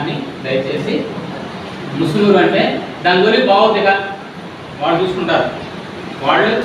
దాన్ని దయచేసి ముసునూరు అంటే దాని గురించి కదా వాళ్ళు చూసుకుంటారు. వాళ్ళు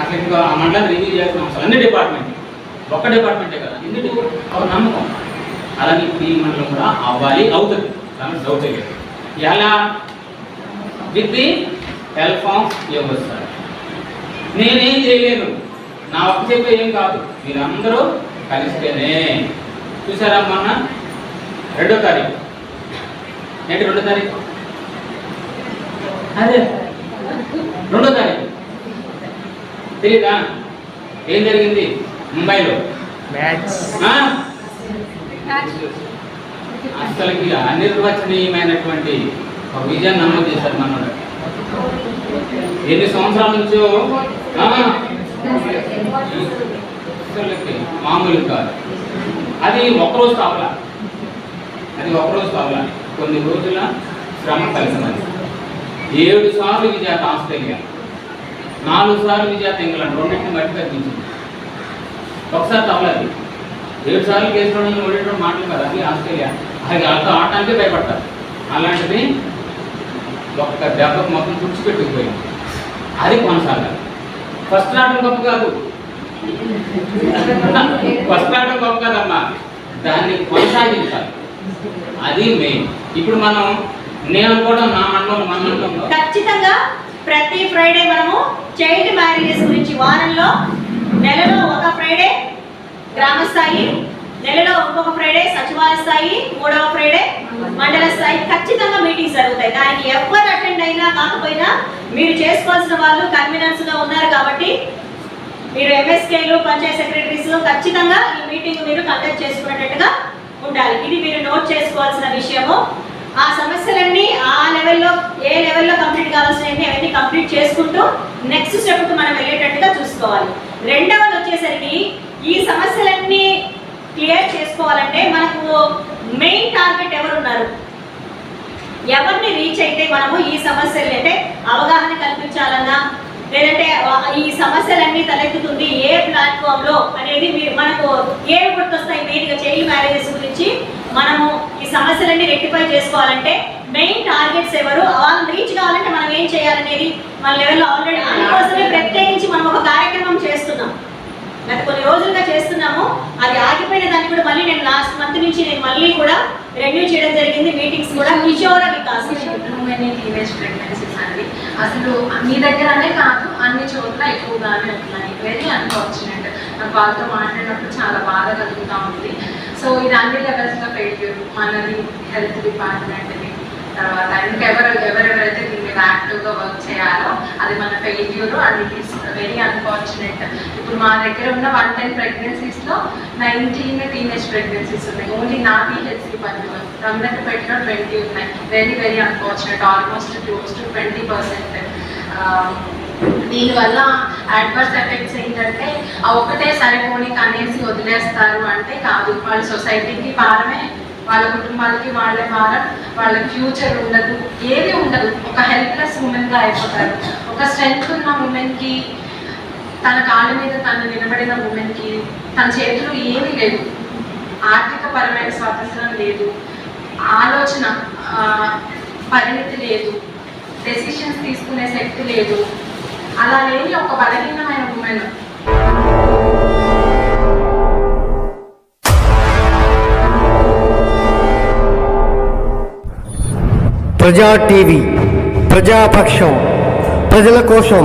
అసలు ఇంకా ఆ మండలం రివ్యూ చేసిన అవసరం. అన్ని డిపార్ట్మెంట్ ఒక్క డిపార్ట్మెంటే కదా. ఎందుకు ఒక నమ్మకం. అలాగే ఇప్పుడు ఈ మండలం కూడా అవ్వాలి అవుతుంది. దాని డౌట్ అయ్యేది ఎలా? With the help of your sir. నేనేం చేయలేను. నా ఒక్క చెప్పే ఏం కాదు. మీరందరూ కలిస్తేనే. చూసారా మొన్న? రెండో తారీఖు. ఏంటి రెండో తారీఖు? అదే. రెండో తారీఖు. తెలీదా? ఏం జరిగింది? ముంబైలో? అసలుకి అనిర్వచనీయమైనటువంటి ఒక విజయాన్ని నమోదు చేశారు మనోడు. ఎన్ని సంవత్సరాల నుంచో అసలుకి మామూలు కాదు. అది ఒక్కరోజు కావాలా? అది ఒకరోజు కావాలా. కొన్ని రోజుల శ్రమ కలిసినది ఏడు సార్లు విజేత ఆస్ట్రేలియా. నాలుగు సార్లు విజేత ఇంగ్లాండ్. రెండింటిని బట్టి తగ్గించింది ఒకసారి తవ్వలేదు ఏడు సార్లు గెలిచడం ఓడేటప్పుడు మాటలు కదా. అది ఆస్ట్రేలియా. అది వాళ్ళతో ఆడటానికే భయపడతారు. అలాంటిది ఒక్క దెబ్బకు మొత్తం తుడిచిపెట్టుకుపోయింది. అది కొనసాగాలి. ఫస్ట్ ఆడటం గొప్ప కాదు. ఫస్ట్ ఆడటం గొప్ప కాదమ్మా. దాన్ని కొనసాగించాలి. అది మెయిన్ ఇప్పుడు మనం నేను అనుకోవడం నా మండలం మన మండలంలో ఖచ్చితంగా ప్రతి ఫ్రైడే మనము చైల్డ్ మ్యారేజెస్ గురించి వారంలో నెలలో ఒక ఫ్రైడే గ్రామ స్థాయి నెలలో ఇంకొక ఫ్రైడే సచివాలయ స్థాయి మూడవ ఫ్రైడే మండల స్థాయి. ఖచ్చితంగా మీటింగ్స్ జరుగుతాయి. దానికి ఎవరు అటెండ్ అయినా కాకపోయినా మీరు చేసుకోవాల్సిన వాళ్ళు కన్వీనర్స్గా ఉన్నారు కాబట్టి మీరు ఎంఎస్కేలు పంచాయత్ సెక్రటరీస్ ఖచ్చితంగా ఈ మీటింగ్ మీరు కండక్ట్ చేసుకునేటట్టుగా ఉండాలి. ఇది మీరు నోట్ చేసుకోవాల్సిన విషయము. ఆ సమస్యలన్నీ ఆ లెవెల్లో ఏ లెవెల్లో కంప్లీట్ కావాల్సినవి అవన్నీ కంప్లీట్ చేసుకుంటూ నెక్స్ట్ స్టెప్కి మనం వెళ్ళేటట్టుగా చూసుకోవాలి. రెండవది వచ్చేసరికి ఈ సమస్యలన్నీ క్లియర్ చేసుకోవాలంటే మనకు మెయిన్ టార్గెట్ ఎవరు ఉన్నారు ఎవరిని రీచ్ అయితే మనము ఈ సమస్యలు అంటే అవగాహన ఈ సమస్యలన్నీ తలెత్తుతుంది ఏ ప్లాట్ఫామ్లో అనేది మీరు మనకు ఏ గుర్తొస్తాయి మెయిన్గా చైల్డ్ మ్యారేజెస్ గురించి? మనము ఈ సమస్యలన్నీ రెక్టిఫై చేసుకోవాలంటే మెయిన్ టార్గెట్స్ ఎవరు? వాళ్ళని రీచ్ కావాలంటే మనం ఏం చేయాలనేది మన లెవెల్లో ఆల్రెడీ అందుకోసమే ప్రత్యేకించి మనం ఒక కార్యక్రమం చేస్తున్నాం. గత కొన్ని రోజులుగా చేస్తున్నాము. అది ఆగిపోయిన దాన్ని కూడా మళ్ళీ నేను లాస్ట్ మంత్ నుంచి నేను మళ్ళీ కూడా రెన్యూ చేయడం జరిగింది. కూడా Kishora Vikas many teenage pregnancies అండి. అసలు మీ దగ్గరనే కాదు అన్ని చోట్ల ఎక్కువగానే ఉన్నాయి వెరీ అన్ఫార్చునేట్ నాకు వాళ్ళతో మాట్లాడినప్పుడు చాలా బాధ కలుగుతూ ఉంది. సో ఇది అన్ని లెవెల్స్గా ఫెయిల్యూర్ మనది హెల్త్ డిపార్ట్మెంట్ది తర్వాత ఇంకెవరు ఎవరెవరైతే దీని మీద యాక్టివ్గా వర్క్ చేయాలో అది మన ఫెయిల్యూర్ అది వెరీ అన్ఫార్చునేట్ ఇప్పుడు మా దగ్గర ఉన్న వన్ టెన్ ప్రెగ్నెన్సీస్లో నైన్టీన్ టీనేజ్ ప్రెగ్నెన్సీస్ ఉన్నాయి. ఓన్లీ నా పిహెచ్సి పరిధిలో రమణపేటలో ట్వంటీ ఉన్నాయి. Very very unfortunate almost close to twenty percent దీనివల్ల అడ్వర్స్ ఎఫెక్ట్స్ ఏంటంటే ఆ ఒకటే సరిపోని కనేసి వదిలేస్తారు అంటే కాదు. వాళ్ళ సొసైటీకి భారమే. వాళ్ళ కుటుంబాలకి వాళ్ళే భారం. వాళ్ళ ఫ్యూచర్ ఉండదు. ఏది ఉండదు. ఒక హెల్ప్లెస్ ఉమెన్గా అయిపోతారు. ఒక స్ట్రెంగ్త్ ఉన్న ఉమెన్కి తన కాళ్ళ మీద తను నిలబడిన ఉమెన్కి తన చేతిలో ఏమీ లేదు. ఆర్థిక పరమైన స్వాతంత్రం లేదు. ఆలోచన పరిమితి పరిణితి లేదు. డెసిషన్స్ తీసుకునే శక్తి లేదు. అలా లేని ఒక బలహీనమైన ఉమెన్ ప్రజా టీవీ ప్రజాపక్షం ప్రజల కోసం